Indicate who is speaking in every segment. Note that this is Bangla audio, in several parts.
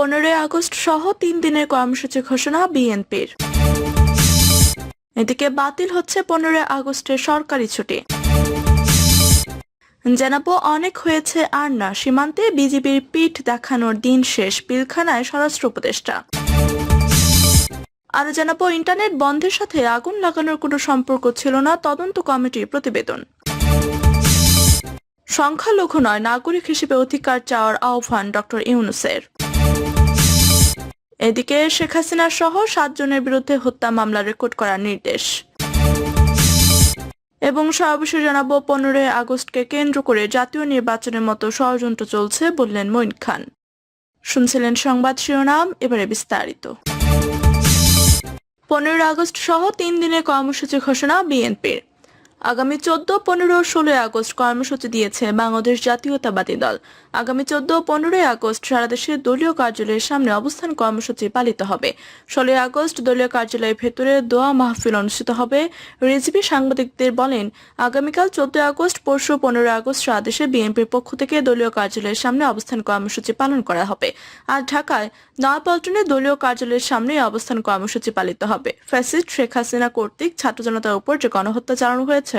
Speaker 1: পনেরোই আগস্ট সহ তিন দিনের কর্মসূচি ঘোষণা বিএনপির। এদিকে বাতিল হচ্ছে পনেরোই আগস্টের সরকারি ছুটি। জানাব অনেক হয়েছে আর না, সীমান্তে বিজিবির পিঠ দেখানোর দিন শেষ, পিলখানায় স্বরাষ্ট্র উপদেষ্টা। আরও জানাব, ইন্টারনেট বন্ধের সাথে আগুন লাগানোর কোনো সম্পর্ক ছিল না, তদন্ত কমিটির প্রতিবেদন। সংখ্যালঘু নয়, নাগরিক হিসেবে অধিকার চাওয়ার আহ্বান ডক্টর ইউনুসের। এদিকে শেখ হাসিনা সহ সাতজনের বিরুদ্ধে হত্যা মামলা রেকর্ড করার নির্দেশ। এবং সর্বশেষ জানাব, পনেরোই আগস্টকে কেন্দ্র করে জাতীয় নির্বাচনের মতো ষড়যন্ত্র চলছে বললেন মঈন খান। শুনছিলেন সংবাদ শিরোনাম, এবারে বিস্তারিত। পনেরোই আগস্ট সহ তিন দিনের কর্মসূচি ঘোষণা বিএনপির। আগামী চোদ্দ, পনেরো, ষোলোই আগস্ট কর্মসূচি দিয়েছে বাংলাদেশ জাতীয়তাবাদী দল। আগামী চোদ্দ, পনেরোই আগস্ট সারা দেশে দলীয় কার্যালয়ের সামনে অবস্থান কর্মসূচি পালিত হবে। ষোলোই আগস্ট দলীয় কার্যালয়ের ভেতরে দোয়া মাহফিল অনুষ্ঠিত হবে। রিজভি সাংবাদিকদের বলেন, আগামীকাল চোদ্দই আগস্ট, পরশু পনেরোই আগস্ট সারা দেশে বিএনপির পক্ষ থেকে দলীয় কার্যালয়ের সামনে অবস্থান কর্মসূচি পালন করা হবে। আর ঢাকায় নয়াপল্টনে দলীয় কার্যালয়ের সামনে অবস্থান কর্মসূচি পালিত হবে। ফ্যাসিস্ট শেখ হাসিনা কর্তৃক ছাত্র জনতার উপর যে গণহত্যা চালানো হয়েছে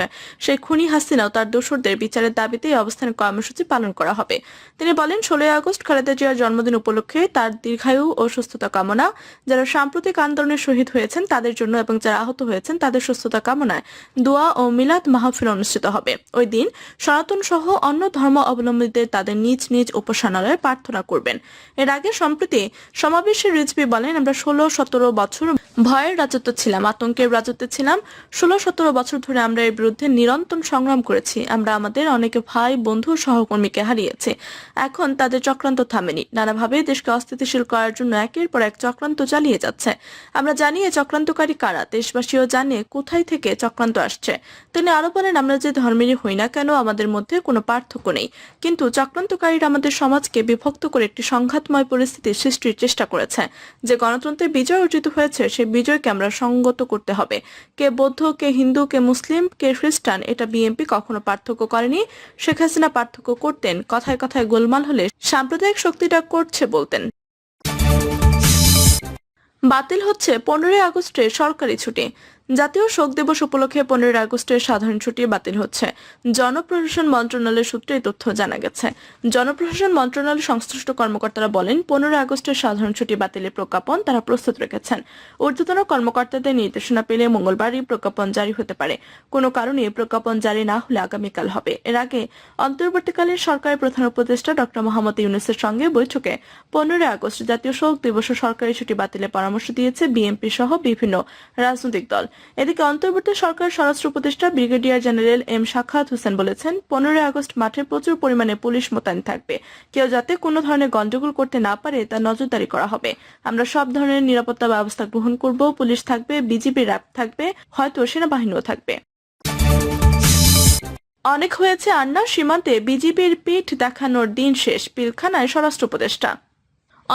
Speaker 1: সেই খুনি হাসিনা ও তার দোসরদের বিচারের দাবিতে এই অবস্থান কর্মসূচি পালন করা হবে। তিনি বলেন, ষোলোই আগস্ট খালেদা জিয়ার জন্মদিন উপলক্ষে তার দীর্ঘায়ু ও সুস্থতা কামনা, যারা সাম্প্রতিক আন্দোলনে শহীদ হয়েছেন তাদের জন্য এবং যারা আহত হয়েছেন তাদের সুস্থতা কামনায় দোয়া ও মিলাদ মাহফিল অনুষ্ঠিত হবে। ওই দিন সনাতন সহ অন্য ধর্ম অবলম্বীদের তাদের নিজ নিজ উপাসনালয়ে প্রার্থনা করবেন। এর আগে সম্প্রতি সমাবেশে রিজভি বলেন, আমরা ষোলো সতেরো বছর ভয়ের রাজত্ব ছিলাম, আতঙ্কের রাজত্বে ছিলাম। ষোলো সতেরো বছর ধরে আমরা এর বিরুদ্ধে নিরন্তর সংগ্রাম করেছি। আমরা আমাদের অনেক ভাই, বন্ধু সহকর্মীকে হারিয়েছি। এখন তাদের চক্রান্ত থামেনি। নানাভাবে দেশকে অস্থিতিশীল করার জন্য একের পর এক চক্রান্ত চালিয়ে যাচ্ছে। আমরা জানি এই চক্রান্তকারী কারা। দেশবাসীও জানে কোথায় থেকে চক্রান্ত আসছে। তিনি আরও বলেন, আমরা যে ধর্মেরই হই না কেন, আমাদের মধ্যে কোনো পার্থক্য নেই। কিন্তু চক্রান্তকারীরা আমাদের সমাজকে বিভক্ত করে একটি সংঘাতময় পরিস্থিতি সৃষ্টির চেষ্টা করেছে। যে গণতন্ত্রের বিজয় অর্জিত হয়েছে সেই বিজয়কে আমরা সঙ্গত করতে হবে। কে বৌদ্ধ, কে হিন্দু, কে মুসলিম, কে খ্রিস্টান, এটা বিএনপি কখনো পার্থক্য করেনি। শেখ হাসিনা পার্থক্য করতেন, কথায় কথায় গোলমাল হলে সাম্প্রদায়িক শক্তিটা করছে বলতেন। বাতিল হচ্ছে পনেরোই আগস্টের সরকারি ছুটি। জাতীয় শোক দিবস উপলক্ষে পনেরোই আগস্টের সাধারণ ছুটি বাতিল হচ্ছে। জনপ্রশাসন মন্ত্রণালয়ের সূত্রে এই তথ্য জানা গেছে। জনপ্রশাসন মন্ত্রণালয়ের সংশ্লিষ্ট কর্মকর্তারা বলেন, পনেরোই আগস্টের সাধারণ ছুটি বাতিলের প্রজ্ঞাপন তারা প্রস্তুত রেখেছেন। ঊর্ধ্বতন কর্মকর্তাদের নির্দেশনা পেলে মঙ্গলবারই প্রজ্ঞাপন জারি হতে পারে। কোনো কারণে প্রজ্ঞাপন জারি না হলে আগামীকাল হবে। এর আগে অন্তর্বর্তীকালীন সরকারের প্রধান উপদেষ্টা ডক্টর মোহাম্মদ ইউনুসের সঙ্গে বৈঠকে পনেরোই আগস্ট জাতীয় শোক দিবস সরকারি ছুটি বাতিলের পরামর্শ দিয়েছে বিএনপি সহ বিভিন্ন রাজনৈতিক দল। এদিকে অন্তর্বর্তী সরকার স্বরাষ্ট্র উপদেষ্টা brigadier general M Sakhawat Hossain বলেছেন, পনেরোই আগস্ট মাঠে প্রচুর পরিমাণে পুলিশ মোতায়েন থাকবে। কেউ যাতে কোনো ধরনের গন্ডগোল করতে না পারে তা নজরদারি করা হবে। আমরা সব ধরনের নিরাপত্তা ব্যবস্থা গ্রহণ করব, পুলিশ থাকবে, বিজিবি র্যাব থাকবে, হয়তো সেনাবাহিনীও থাকবে। অনেক হয়েছে আন্না, সীমান্তে বিজিবির পিঠ দেখানোর দিন শেষ, পিলখানায় স্বরাষ্ট্র উপদেষ্টা।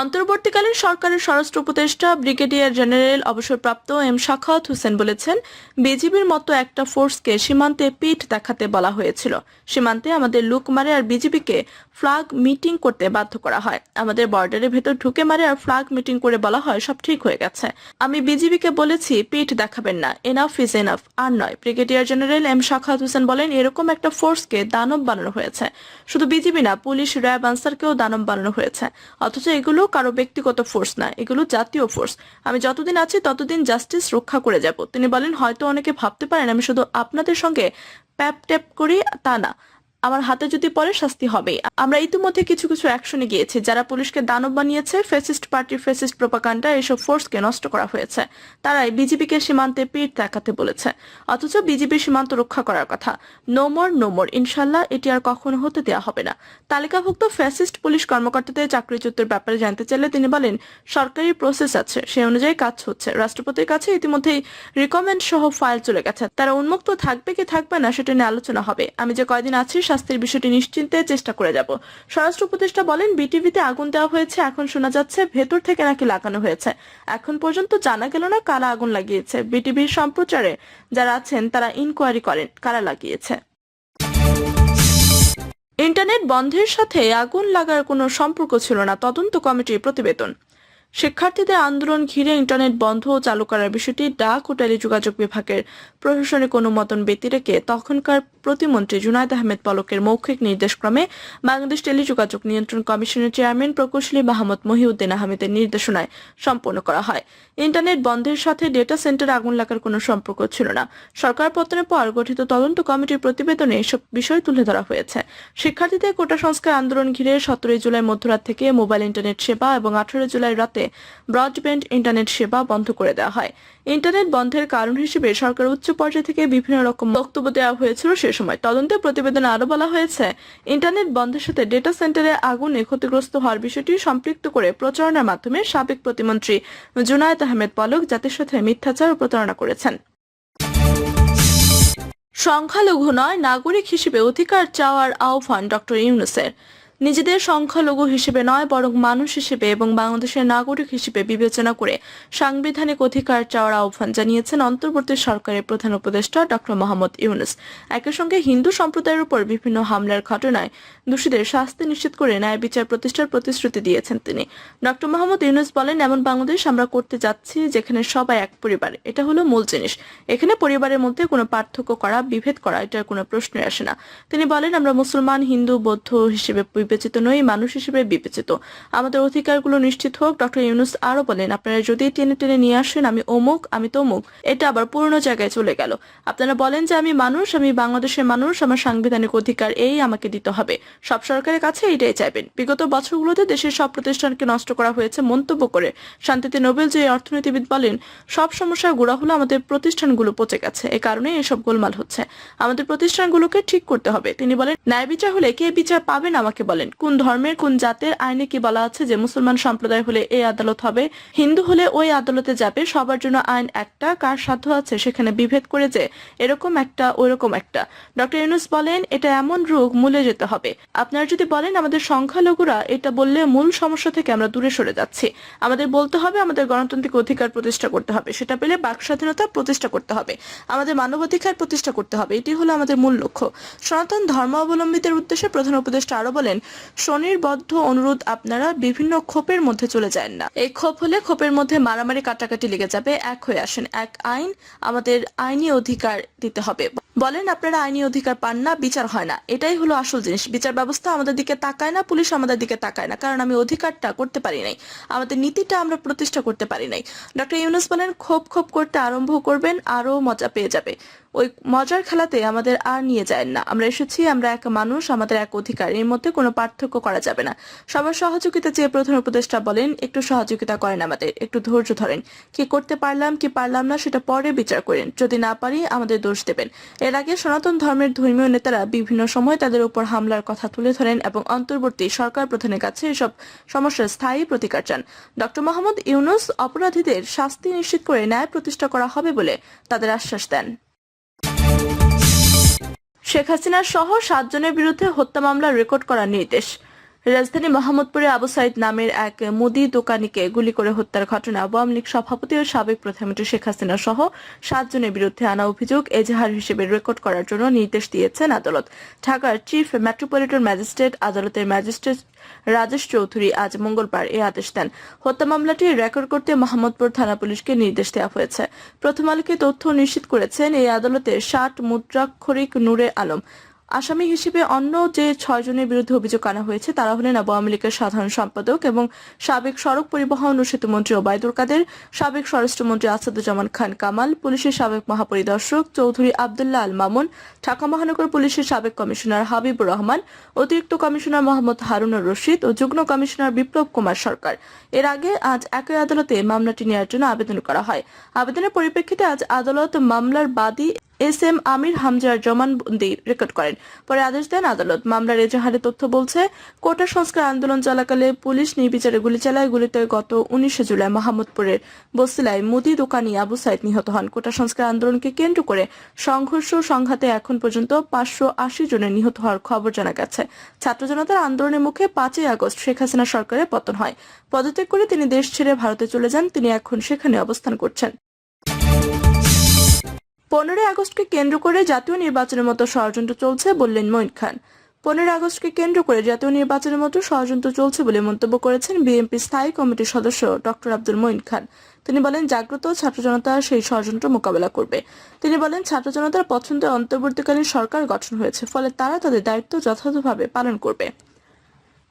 Speaker 1: অন্তর্বর্তীকালীন সরকারের স্বরাষ্ট্র উপদেষ্টা ব্রিগেডিয়ার জেনারেল অবসরপ্রাপ্ত এম শাখাওয়াত হোসেন বলেছেন, বিজিবির মতো একটা ফোর্সকে সীমান্তে পিঠ দেখাতে বলা হয়েছিল। সীমান্তে আমাদের লুক মারে আর বিজিবিকে ফ্লাগ মিটিং করতে বাধ্য করা হয়। আমাদের বর্ডারের ভেতর ঢুকে মারে আর ফ্লাগ মিটিং করে বলা হয়, সব ঠিক হয়ে গেছে। আমি বিজিবিকে বলেছি, পিঠ দেখাবেন না। এনাফ ইজ এনাফ আর নয়। Brigadier general M Sakhawat Hossain বলেন, এরকম একটা ফোর্সকে দানব বানানো হয়েছে। শুধু বিজিবি না, পুলিশ, র্যাব, আনসারকেও দানব বানানো হয়েছে। অথচ এগুলো কারও ব্যক্তিগত ফোর্স না, এগুলো জাতীয় ফোর্স আমি যতদিন আছি, ততদিন জাস্টিস রক্ষা করে যাব। তিনি বলেন, হয়তো অনেকে ভাবতে পারেন, আমি শুধু আপনাদের সঙ্গে প্যাপ ট্যাপ করি, তা না। আমার হাতে যদি পড়ে, শাস্তি হবে। আমরা ইতিমধ্যে কিছু কিছু অ্যাকশনে গিয়েছি, যারা পুলিশকে দানব বানিয়েছে ফেসিস্ট পার্টির ফেসিস্ট প্রোপাকাণ্ডা এসব ফোর্সকে নষ্ট করা হয়েছে। তারাই বিজিবিকে সীমান্তে পিঠ দেখাতে বলেছে। অথচ বিজিবি সীমান্ত রক্ষা করার কথা। নো মোর নো মোর ইনশাল্লাহ এটি আর কখনো হতে দেওয়া হবে না। তালিকাভুক্ত ফ্যাসিস্ট পুলিশ কর্মকর্তাদের চাকরিচ্যুতের ব্যাপারে জানতে চাইলে তিনি বলেন, সরকারি প্রসেস আছে সেই অনুযায়ী কাজ হচ্ছে। রাষ্ট্রপতির কাছে ইতিমধ্যেই রিকমেন্ড সহ ফাইল চলে গেছে। তারা উন্মুক্ত থাকবে কি থাকবে না, সেটা নিয়ে আলোচনা হবে। আমি যে কয়দিন আছি শাস্তির বিষয়টি নিশ্চিন্তে চেষ্টা করে যাব। স্বরাষ্ট্র উপদেষ্টা বলেন, বিটিভিতে আগুন দেওয়া হয়েছে, এখন শোনা যাচ্ছে ভেতর থেকে নাকি লাগানো হয়েছে। এখন পর্যন্ত জানা গেল না কারা আগুন লাগিয়েছে। বিটিভির সম্প্রচারে যারা আছেন, তারা ইনকোয়ারি করেন, কারা লাগিয়েছে। ইন্টারনেট বন্ধের সাথে আগুন লাগার কোনো সম্পর্ক ছিল না, তদন্ত কমিটির প্রতিবেদন। শিক্ষার্থীদের আন্দোলন ঘিরে ইন্টারনেট বন্ধ ও চালু করার বিষয়টি ডাক ও টেলিযোগাযোগ বিভাগের প্রশাসনিক অনুমোদন ব্যতি রেখে তখনকার প্রতিমন্ত্রী জুনায়দ আহমেদ পলকের মৌখিক নির্দেশক্রমে বাংলাদেশ টেলিযোগাযোগ নিয়ন্ত্রণ কমিশনের চেয়ারম্যান প্রকৌশলী মাহমুদ মহিউদ্দিন আহমেদের নির্দেশনায় সম্পন্ন করা হয়। ইন্টারনেট বন্ধের সাথে ডেটা সেন্টারে আগুন লাগার কোনো সম্পর্ক ছিল না। সরকার পতনের পর গঠিত তদন্ত কমিটির প্রতিবেদনে এসব বিষয় তুলে ধরা হয়েছে। শিক্ষার্থীদের কোটা সংস্কার আন্দোলন ঘিরে সতেরোই জুলাই মধ্যরাত থেকে মোবাইল ইন্টারনেট সেবা এবং আঠারো জুলাই রাতে ব্রডব্যান্ড ইন্টারনেট সেবা বন্ধ করে দেওয়া হয়। ইন্টারনেট বন্ধের কারণ হিসেবে সরকার উচ্চ পর্যায় থেকে বিভিন্ন রকম বক্তব্য দেওয়া হয়েছিল সে সময়। তদন্তে প্রতিবেদনে আরও বলা হয়েছে, ইন্টারনেট বন্ধের সাথে ডেটা সেন্টারে আগুনে ক্ষতিগ্রস্ত হওয়ার বিষয়টি সম্পৃক্ত করে প্রচারণার মাধ্যমে সাবেক প্রতিমন্ত্রী জুনায়েদ আহমেদ পলক জাতির সাথে মিথ্যাচার প্রতারণা করেছেন। সংখ্যালঘু নয়, নাগরিক হিসেবে অধিকার চাওয়ার আহ্বান ডক্টর ইউনুসের। নিজেদের সংখ্যালঘু হিসেবে নয়, বরং মানুষ হিসেবে এবং বাংলাদেশের নাগরিক হিসেবে বিবেচনা করে সাংবিধানিক অধিকার চাওয়ার আহ্বান জানিয়েছেন অন্তর্বর্তী সরকারের প্রধান উপদেষ্টা ডক্টর মোহাম্মদ ইউনুস। একই সঙ্গে হিন্দু সম্প্রদায়ের উপর বিভিন্ন হামলার ঘটনায় দোষীদের শাস্তি নিশ্চিত করে ন্যায় বিচার প্রতিষ্ঠার প্রতিশ্রুতি দিয়েছেন তিনি। ডক্টর মোহাম্মদ ইউনুস বলেন, এমন বাংলাদেশ আমরা করতে যাচ্ছি যেখানে সবাই এক পরিবার। এটা হলো মূল জিনিস। এখানে পরিবারের মধ্যে কোনো পার্থক্য করা, বিভেদ করা, এটার কোনো প্রশ্নই আসে না। তিনি বলেন, আমরা মুসলমান, হিন্দু, বৌদ্ধ হিসেবে বিবেচিত নই, মানুষ হিসেবে বিবেচিত। আমাদের অধিকারগুলো নিশ্চিত হোক, ডক্টর ইউনুস আরও বলেন, আপনারা যদি টেনে টেনে নিয়ে আসেন, আমি অমুক, আমি তমুক, এটা আবার পুরনো জায়গায় চলে গেল। আপনারা বলেন যে আমি মানুষ, আমি বাংলাদেশের মানুষ, আমার সাংবিধানিক অধিকার এই আমাকে দিতে হবে। সব সরকারের কাছে এটাই চাইবেন। বিগত বছরগুলোতে দেশের সব প্রতিষ্ঠানকে নষ্ট করা হয়েছে মন্তব্য করে। শান্তিতে নোবেল যে অর্থনীতিবিদ বলেন, সব সমস্যার গোড়া হলো আমাদের প্রতিষ্ঠানগুলো পচে গেছে। এ কারণে এসব গোলমাল হচ্ছে। আমাদের প্রতিষ্ঠানগুলোকে ঠিক করতে হবে। তিনি বলেন, ন্যায় বিচার হলে কে বিচার পাবেন আমাকে বলেন। কোন ধর্মের, কোন জাতের আইনে কি বলা আছে যে মুসলমান সম্প্রদায় হলে এই আদালত হবে? হিন্দু হলে ওই আদালতে যাবে, সবার জন্য আইন একটা, কার সাধ্য আছে সেখানে বিভেদ করে যে এরকম একটা ওইরকম একটা। ডক্টর ইউনুস বলেন, এটা এমন রোগ, মূলে যেতে হবে। আপনারা যদি বলেন আমাদের সংখ্যালঘুরা এটা বললে মূল সমস্যা থেকে আমরা দূরে সরে যাচ্ছি। আমাদের বলতে হবে, আমাদের গণতান্ত্রিক অধিকার প্রতিষ্ঠা করতে হবে। সেটা পেলে বাক স্বাধীনতা প্রতিষ্ঠা করতে হবে। আমাদের মানবাধিকার প্রতিষ্ঠা করতে হবে। এটি হলো আমাদের মূল লক্ষ্য। সনাতন ধর্মাবলম্বীদের উদ্দেশ্যে প্রধান উপদেষ্টা আরও বলেন স্বনির্বদ্ধ অনুরোধ আপনারা বিভিন্ন ক্ষোভের মধ্যে চলে যায় না। এই ক্ষোভ হলে ক্ষোভের মধ্যে মারামারি কাটাকাটি লেগে যাবে, এক হয়ে আসেন। এক আইন আমাদের আইনি অধিকার দিতে হবে। বলেন, আপনারা আইনি অধিকার পান না, বিচার হয় না। এটাই হলো আসল জিনিস। বিচার ব্যবস্থা আমাদের দিকে তাকায় না, পুলিশ আমাদের দিকে তাকায় না, কারণ আমি অধিকারটা করতে পারি নাই। আমাদের নীতিটা আমরা প্রতিষ্ঠা করতে পারি নাই। ডক্টর ইউনুস বলেন, ক্ষোভ ক্ষোভ করতে আরম্ভ করবেন আরও মজা পেয়ে যাবে। ওই মজার খেলাতে আমাদের আর নিয়ে যায় না। আমরা এসেছি, আমরা এক মানুষ, আমাদের এক অধিকার। এর মধ্যে কোনো পার্থক্য করা যাবে না। সবার সহযোগিতা চেয়ে প্রধান উপদেষ্টা বলেন, একটু সহযোগিতা করেন আমাদের, একটু ধৈর্য ধরেন। কি করতে পারলাম, কি পারলাম না, সেটা পরে বিচার করেন। যদি না পারি, আমাদের দোষ দেবেন। এর আগে সনাতন ধর্মের ধর্মীয় নেতারা বিভিন্ন সময় তাদের উপর হামলার কথা তুলে ধরেন এবং অন্তর্বর্তী সরকার প্রধানের কাছে এসব সমস্যার স্থায়ী প্রতিকার চান। ডক্টর মোহাম্মদ ইউনুস অপরাধীদের শাস্তি নিশ্চিত করে ন্যায় প্রতিষ্ঠা করা হবে বলে তাদের আশ্বাস দেন। শেখ হাসিনা সহ সাতজনের বিরুদ্ধে হত্যা মামলা রেকর্ড করার নির্দেশ। রাজধানী মোহাম্মদপুরে আবু সাইদ নামের এক মুদি দোকানিকে গুলি করে হত্যার ঘটনা আওয়ামী লীগ সভাপতি ও সাবেক প্রধানমন্ত্রী শেখ হাসিনা সহ সাতজনের বিরুদ্ধে আনা অভিযোগ এজাহার হিসেবে রেকর্ড করার জন্য নির্দেশ দিয়েছেন আদালত। ঢাকার চিফ মেট্রোপলিটন ম্যাজিস্ট্রেট আদালতের ম্যাজিস্ট্রেট রাজেশ চৌধুরী আজ মঙ্গলবার এ আদেশ দেন। হত্যা মামলাটি রেকর্ড করতে মোহাম্মদপুর থানা পুলিশকে নির্দেশ দেওয়া হয়েছে। প্রথম আলোকে তথ্য নিশ্চিত করেছেন এই আদালতে ষাট মুদ্রাক্ষরিক নূরে আলম। আসামি হিসেবে অন্য যে ছয়জনের বিরুদ্ধে অভিযোগ আনা হয়েছে, তারা হলেন আওয়ামী লীগের সাধারণ সম্পাদক এবং সাবেক সড়ক পরিবহন ও সেতুমন্ত্রী ওবায়দুল কাদের, সাবেক স্বরাষ্ট্রমন্ত্রী আসাদুজ্জামান খান কামাল, পুলিশের সাবেক মহাপরিদর্শক চৌধুরী আবদুল্লাহ আল মামুন, ঢাকা মহানগর পুলিশের সাবেক কমিশনার হাবিবুর রহমান, অতিরিক্ত কমিশনার মোহাম্মদ হারুনুর রশিদ ও যুগ্ম কমিশনার বিপ্লব কুমার সরকার। এর আগে আজ একই আদালতে মামলাটি নেওয়ার জন্য আবেদন করা হয়। আবেদনের পরিপ্রেক্ষিতে আজ আদালত মামলার বাদী এস এম আমির হামজার জমানবন্দি রেকর্ড করেন। পরে আদেশ দেন আদালত। মামলার এজাহারে তথ্য বলছে, কোটা সংস্কার আন্দোলন চলাকালে পুলিশ নির্বিচারে গুলি চালায়। গুলিতে গত উনিশে জুলাই মোহাম্মদপুরের বসিলায় মুদি দোকানি আবু সাইদ নিহত হন। কোটা সংস্কার আন্দোলনকে কেন্দ্র করে সংঘর্ষ সংঘাতে এখন পর্যন্ত পাঁচশো আশি জনের নিহত হওয়ার খবর জানা গেছে। ছাত্র জনতার আন্দোলনের মুখে পাঁচই আগস্ট শেখ হাসিনা সরকারের পতন হয়। পদত্যাগ করে তিনি দেশ ছেড়ে ভারতে চলে যান। তিনি এখন সেখানে অবস্থান করছেন। পনেরোই আগস্টকে কেন্দ্র করে জাতীয় নির্বাচনের মতো ষড়যন্ত্র চলছে বললেন মঈন খান। পনেরো আগস্টকে কেন্দ্র করে জাতীয় নির্বাচনের মতো ষড়যন্ত্র চলছে বলে মন্তব্য করেছেন বিএনপি স্থায়ী কমিটির সদস্য ডক্টর আব্দুল মঈন খান। তিনি বলেন, জাগ্রত ছাত্র জনতা সেই ষড়যন্ত্র মোকাবেলা করবে। তিনি বলেন, ছাত্র জনতার পছন্দের অন্তর্বর্তীকালীন সরকার গঠন হয়েছে, ফলে তারা তাদের দায়িত্ব যথাযথভাবে পালন করবে।